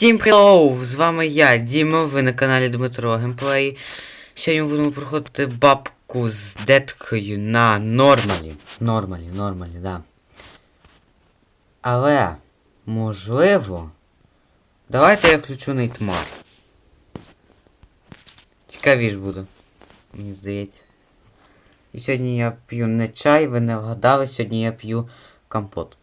Всім привіт! З вами я, Діма, ви на каналі Дмитро Геймплей. Сьогодні будемо проходити бабку з деткою на нормалі. Нормалі, нормалі, да. Але, можливо. Давайте я включу Нейтмар. Цікавіш буде. Мені здається. І сьогодні я п'ю не чай, ви не вгадали, сьогодні я п'ю компот.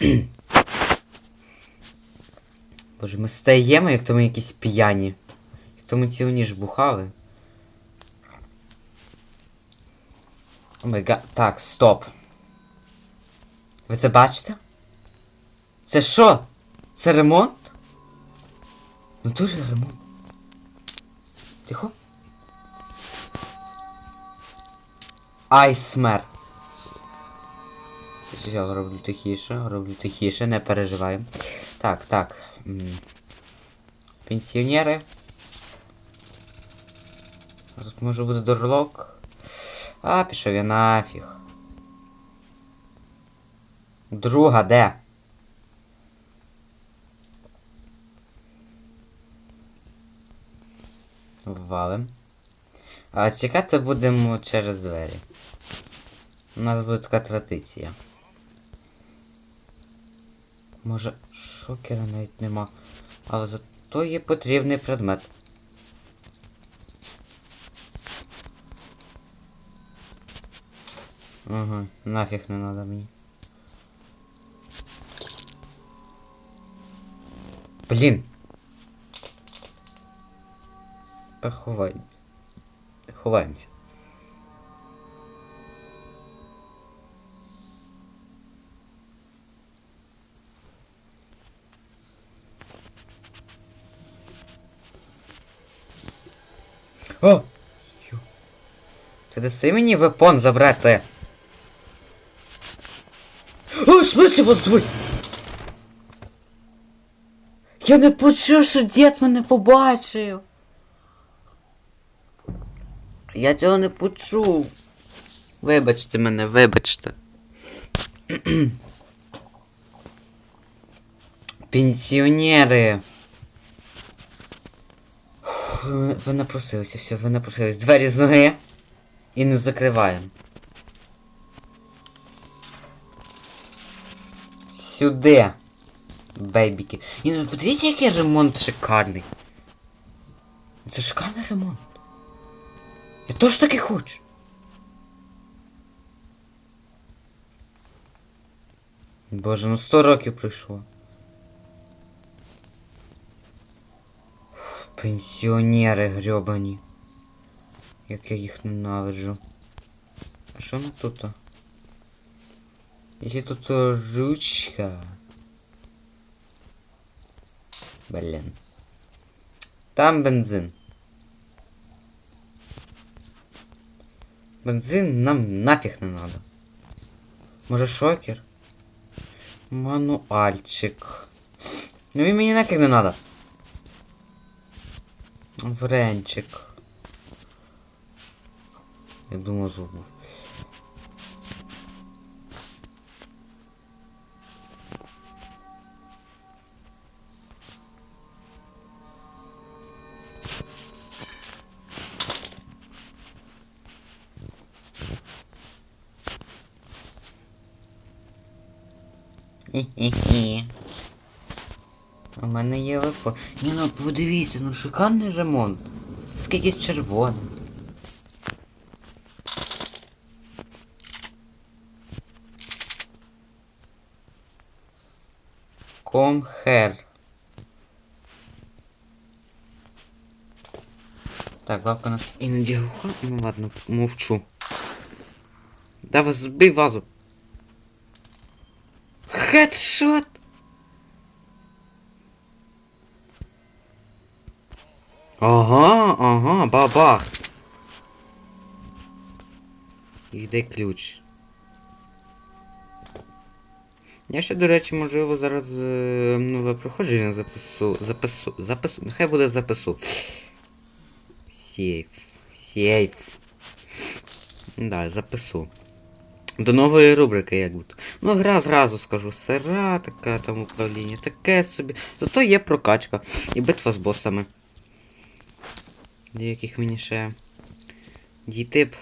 Боже, ми стаємо, як то ми якісь п'яні. Як то ми цілу ніж бухали. О май га. Так, стоп. Ви це бачите? Це що? Це ремонт? Ну дуже ремонт. Тихо. Айсмер. Я роблю тихіше, роблю тихіше, не переживаємо. Так, так. Пенсіонери. Тут може бути дорлок. А, пішов я нафіг. Друга, де? Валим. А чекати будемо через двері. У нас буде така традиція. Може, шокера навіть нема. Але зато є потрібний предмет. Ага, нафіг не надо мені. Блін. Поховай. Ховаємося. О! Ти даси мені вепон забрати? О, в смысле вас двоє? Я не почув, що дід мене побачив. Я цього не почув. Вибачте мене, вибачте. Пенсіонери. Ви, ви напросилися, все, ви напросились. Двері з ноги. І не закриваємо. Сюди. Бейбіки. І ну подивіться, який ремонт шикарний. Це шикарний ремонт. Я теж таки хочу. Боже, ну 100 років пройшло. Пенсіонери грьобані. Як я їх ненавиджу. А що ми тут? Є тут ручка. Блін. Там бензин. Бензин нам нафіг не надо. Може шокер? Мануальчик. Ну він мені нафіг не надо. Вренчик. Я думав забув. Хі-хі-хі. У мене є випо. Ні, ну подивіться, ну шикарний ремонт. Скільки з червоним. Комхер. Так, бабка нас іноді глуха. Ну ладно, мовчу. Давай збий вазу. Хедшот! Ага, ага, бабах. І де ключ. Я ще, до речі, можливо, зараз е, нове проходження запису. Запису. Запису. Нехай буде запису. Сейф. Сейф. Да, запису. До нової рубрики, як буде. Ну, гра зразу скажу, сира, така там управління, таке собі. Зато є прокачка і битва з босами. До яких мені ще дійти б.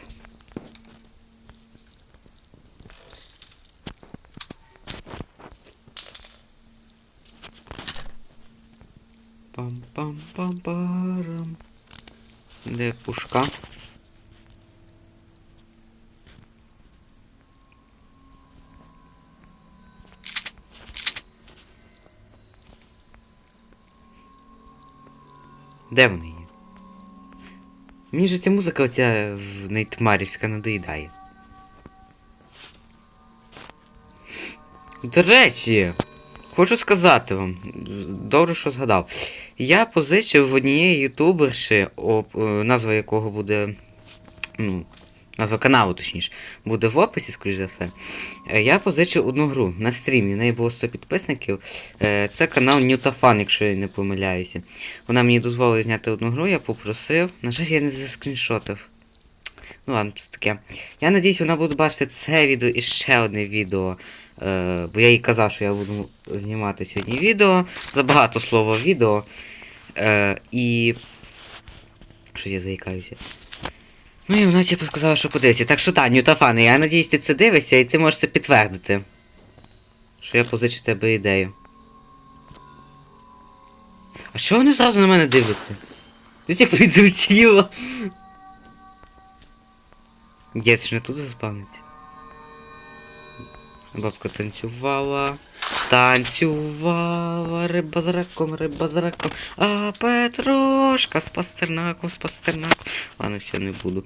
Пам-пам-пам-парам. Де пушка? Де вони? Мені ж ця музика оця нейтмарівська надоїдає. До речі, хочу сказати вам, добре, що згадав. Я позичив в однієї ютуберші, е, назва якого буде. Ну, назва каналу, точніше, буде в описі, скоріш за все. Е, Я позичив одну гру на стрімі, в неї було 100 підписників. Е, Це канал Newtafan, якщо я не помиляюся. Вона мені дозволила зняти одну гру, я попросив. На жаль, я не заскріншотив. Ну ладно, це таке. Я надіюсь, вона буде бачити це відео і ще одне відео. Е, бо я їй казав, що я буду знімати сьогодні відео. Забагато слова відео. І. Що я заїкаюся. Ну і вона типу сказала, що подивиться. Так що так, Нютафане, я надіюсь, ти це дивишся і ти можеш це підтвердити. Що я позичу тебе ідею. А що вони зразу на мене дивляться? Тут як підлетіло. Дід ж не тут заспавниться. Бабка танцювала. Танцювала, риба з раком, риба з раком. А Петрошка з пастернаком, з пастернаком. Ладно, все не буду.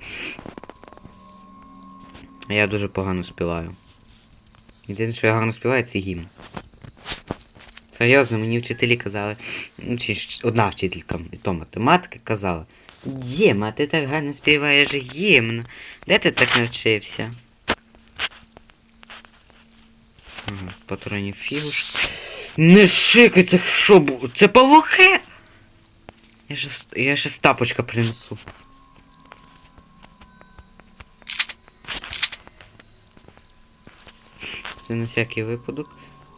Я дуже погано співаю. Єдине, що я гарно співаю, це гімн. Серйозно, мені вчителі казали, ну, чи одна вчителька, і то математики казала. Діма, ти так гарно співаєш гімн. Де ти так навчився? Патронів фігуш. Не шикай, це що бу... Це павуки! Я ще, я ще тапочка принесу. Це на всякий випадок.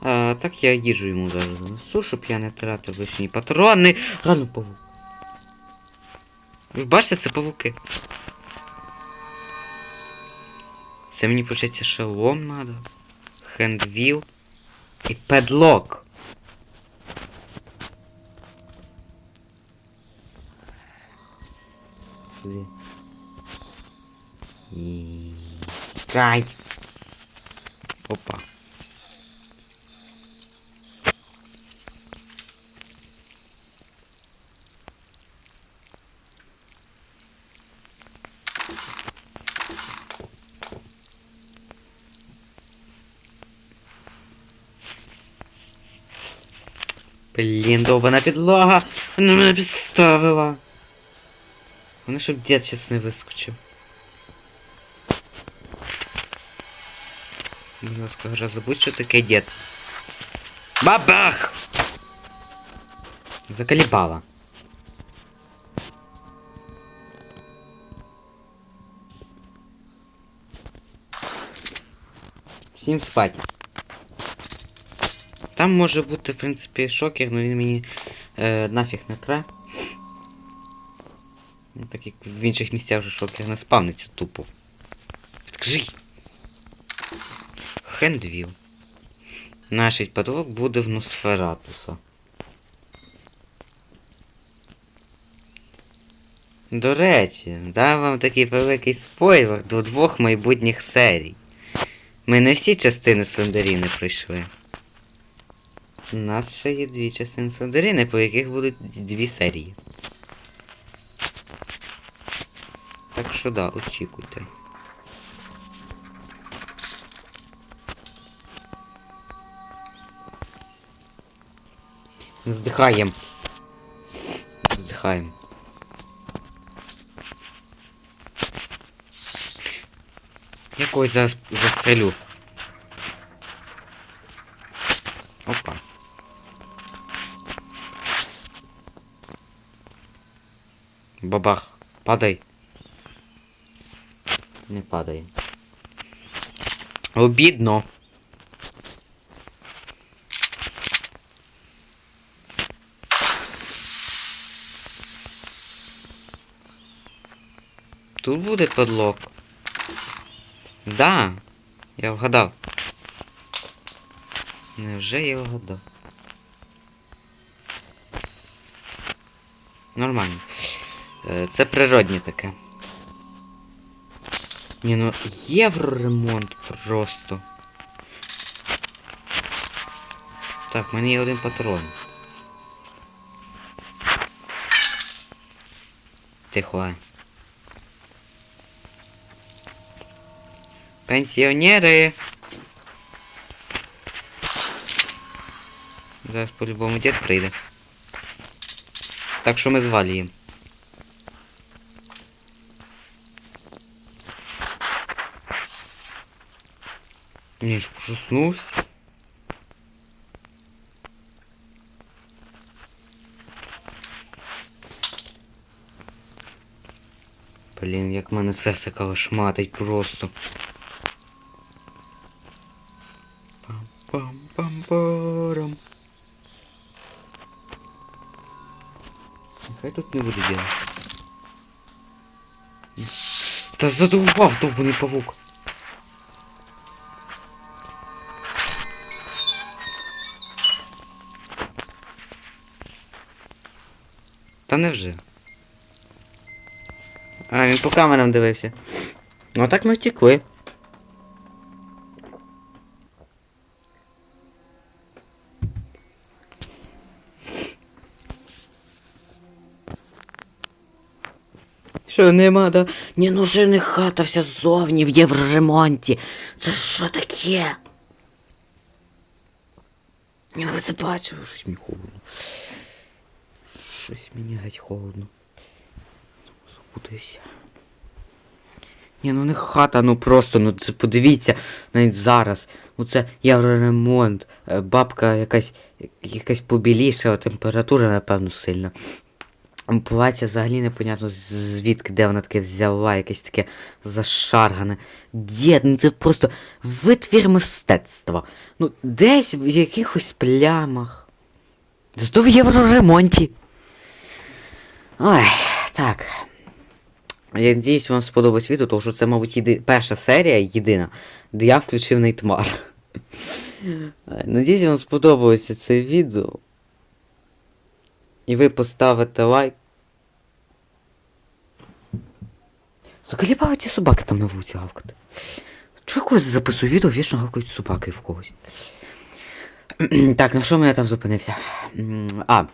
А, так я їжу йому зараз занесу, щоб я не тратив лишні патрони. Рано павук. Бачите, це павуки. Це мені початься шалом надо. Хендвіл. І. І... Кай. Опа. Блін, довбана підлога. Вона мене підставила. Вона щоб дід щас не вискочив. Будь ласка, гра, забудь, що таке дід. Бабах! Заколебала. Всім спать. Там може бути, в принципі, шокер, але він мені е, нафіг не тре. Ну, Так як в інших місцях вже шокер не спавниться тупо. Підкажи. Хендвіл. Наш потолок буде в Носфератуса. До речі, дам вам такий великий спойлер до двох майбутніх серій. Ми не всі частини Слендеріни пройшли. У нас ще є дві частини Слендеріни, по яких будуть дві серії. Так що да, очікуйте. Вздыхаем. Вздыхаем. Я когось зараз застрелю. Опа. Бабах, падай. Не падає. Обідно. Тут буде подлог. Да, я вгадав. Невже я вгадав? Нормально. Е, Це природнє таке. Ні, ну євроремонт просто. Так, в мене є один патрон. Тихо. Пенсіонери! Зараз по-любому дід прийде. Так що ми звалюємо. Ні ж проснувся. Блін, як мене серце калашматить просто. Пам-пам-пам-парам. Нехай тут не буде діла. Та задовбав довбаний павук. Та невже? А, він по камерам дивився. Ну так ми втекли. Що нема, да? Ні, ну вже не хата вся ззовні в євроремонті. Це що таке? Ні, ну ви це бачили, щось мені холодно. Щось мені геть холодно. Запутаюся. Ні, ну не хата, ну просто, ну це подивіться, навіть зараз. Ну це євроремонт, е, бабка якась якась побіліша, температура, напевно, сильна. Плаття взагалі непонятно звідки, де вона таке взяла, якесь таке зашаргане. Дід, ну це просто витвір мистецтва. Ну, десь в якихось плямах. Зато в євроремонті. Ой, так. Я надіюсь, вам сподобалось відео, тому що це, мабуть, єди... перша серія єдина, де я включив Нейтмар. Надіюсь, вам сподобалося це відео. І ви поставите лайк. Заколібали ці собаки там на вулиці гавкати. Чого когось записую відео, вічно гавкають собаки в когось. так, на що я там зупинився? А,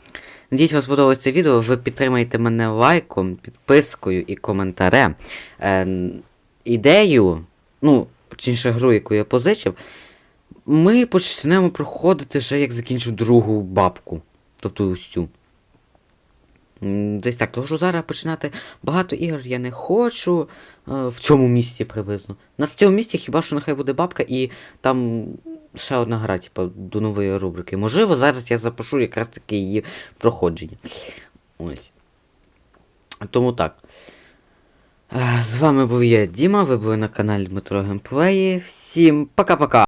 надіюсь, вам сподобалось це відео. Ви підтримаєте мене лайком, підпискою і коментарем. Е, ідею, ну, точніше гру, яку я позичив, ми почнемо проходити вже як закінчу другу бабку. Тобто цю. Десь так, тому що зараз починати багато ігор я не хочу е, в цьому місці приблизно. На цьому місці хіба що нехай буде бабка і там ще одна гра, типу, до нової рубрики. Можливо, зараз я запишу якраз таки її проходження. Ось. Тому так. Е, З вами був я, Діма, ви були на каналі Дмитро Геймплеї. Всім пока-пока!